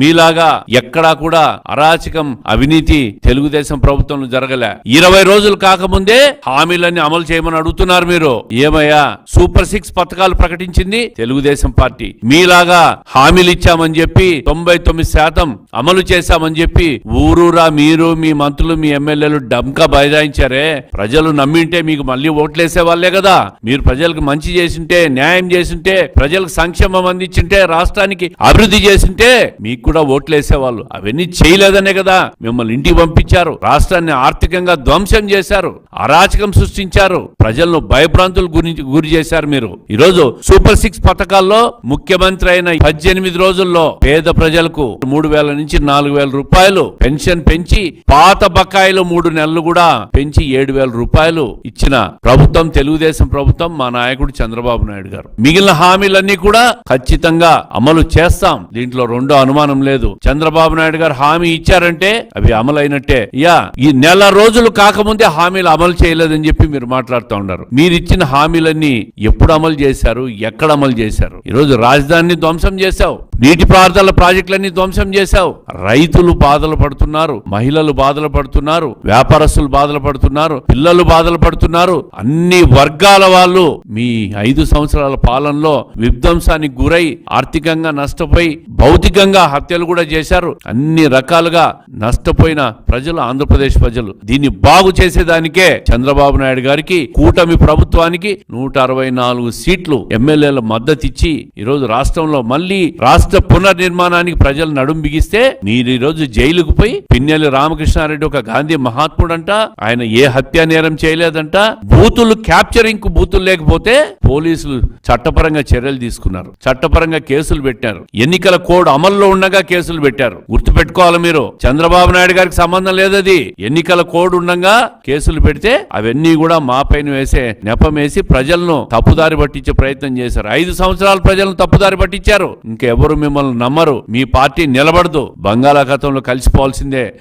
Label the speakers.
Speaker 1: మీలాగా ఎక్కడా కూడా అరాచకం అవినీతి తెలుగుదేశం ప్రభుత్వంలో జరగలే. ఇరవై రోజులు కాకముందే హామీలన్నీ అమలు చేయమని అడుగుతున్నారు మీరు. ఏమయ్యా సూపర్ సిక్స్ పథకాలు ప్రకటించింది తెలుగుదేశం పార్టీ. మీలాగా హామీలు ఇచ్చామని చెప్పి తొంభై తొమ్మిది శాతం అమలు చేశామని చెప్పి ఊరూరా మీరు మీ మంత్రులు మీ ఎమ్మెల్యేలు డంకా బైదాయించారే ప్రజలు నమ్మింటే మీకు మళ్ళీ ఓట్లేసే వాళ్ళే కదా. మీరు ప్రజలకు మంచి చేసింటే న్యాయం చేసింటే ప్రజలకు సంక్షేమం అందించింటే రాష్ట్రానికి అభివృద్ధి చేసింటే మీకు కూడా ఓట్లేసేవాళ్ళు. అవన్నీ చేయలేదనే కదా. మిమ్మల్ని ఇంటికి పంపించారు. రాష్ట్రాన్ని ఆర్థికంగా ధ్వంసం చేశారు. అరాచకం సృష్టించారు. ప్రజలను భయభ్రాంతులు గురించి గురి చేశారు మీరు. ఈరోజు సూపర్ సిక్స్ పథకాల్లో ముఖ్యమంత్రి అయిన పద్దెనిమిది రోజుల్లో పేద ప్రజలకు మూడు వేల నుంచి నాలుగు వేల రూపాయలు పెన్షన్ పెంచి పాత బకాయిలు మూడు నెలలు కూడా పెంచి ఏడు వేల రూపాయలు ఇచ్చిన ప్రభుత్వం తెలుగుదేశం ప్రభుత్వం మా నాయకుడు చంద్రబాబు నాయుడు గారు. మిగిలిన హామీలన్నీ కూడా ఖచ్చితంగా అమలు చేస్తాం. దీంట్లో రెండో అనుమానం లేదు. చంద్రబాబు నాయుడు గారు హామీ ఇచ్చారంటే అవి అమలైనట్టే. యా ఈ నెల రోజులు కాకముందే హామీలు అమలు చేయలేదని చెప్పి మీరు మాట్లాడుతూ ఉన్నారు. మీరు ఇచ్చిన హామీలన్నీ ఎప్పుడు అమలు చేశారు? ఎక్కడ అమలు చేశారు? ఈరోజు రాజధానిని ధ్వంసం చేశావు. నీటి పారుదల ప్రాజెక్టులన్నీ ధ్వంసం చేశావు. రైతులు బాధలు పడుతున్నారు. మహిళలు బాధలు పడుతున్నారు. వ్యాపారస్తులు బాధలు పడుతున్నారు. పిల్లలు బాధలు పడుతున్నారు. అన్ని వర్గాల వాళ్ళు మీ ఐదు సంవత్సరాల పాలనలో విధ్వంసానికి గురై ఆర్థికంగా నష్టపోయి భౌతికంగా హత్యలు కూడా చేశారు. అన్ని రకాలుగా నష్టపోయిన ప్రజలు ఆంధ్రప్రదేశ్ ప్రజలు. దీన్ని బాగు చేసేదానికే చంద్రబాబు నాయుడు గారికి కూటమి ప్రభుత్వానికి నూట అరవై నాలుగు సీట్లు ఎమ్మెల్యేల మద్దతు ఇచ్చి ఈరోజు రాష్ట్రంలో మళ్ళీ రాష్ట్ర పునర్నిర్మాణానికి ప్రజలు నడుం బిగిస్తే మీరు ఈరోజు జైలుకు పోయి పిన్నెల్లి రామకృష్ణారెడ్డి ఒక గాంధీ మహాత్ముడంట ఆయన ఏ హత్యా నేరం చేయలేదంట. బూతులు క్యాప్చరింగ్కు బూతులు లేకపోతే పోలీసులు చట్టపరంగా చర్యలు తీసుకున్నారు. చట్టపరంగా కేసులు పెట్టారు. ఎన్నికల కోడ్ అమల్లో ఉండగా కేసులు పెట్టారు. గుర్తు పెట్టుకోవాలి మీరు. చంద్రబాబు నాయుడు గారికి సంబంధం లేదది. ఎన్నికల కోడ్ ఉండగా కేసులు పెడితే అవన్నీ కూడా మా పైన వేసే నెపం వేసి ప్రజలను తప్పుదారి పట్టించే ప్రయత్నం చేశారు. ఐదు సంవత్సరాలు ప్రజలను తప్పుదారి పట్టించారు. ఇంకెవరు మిమ్మల్ని నమ్మరు. మీ పార్టీ నిలబడదు. బంగాళాఖాతంలో కలిసిపోవాల్సిందే.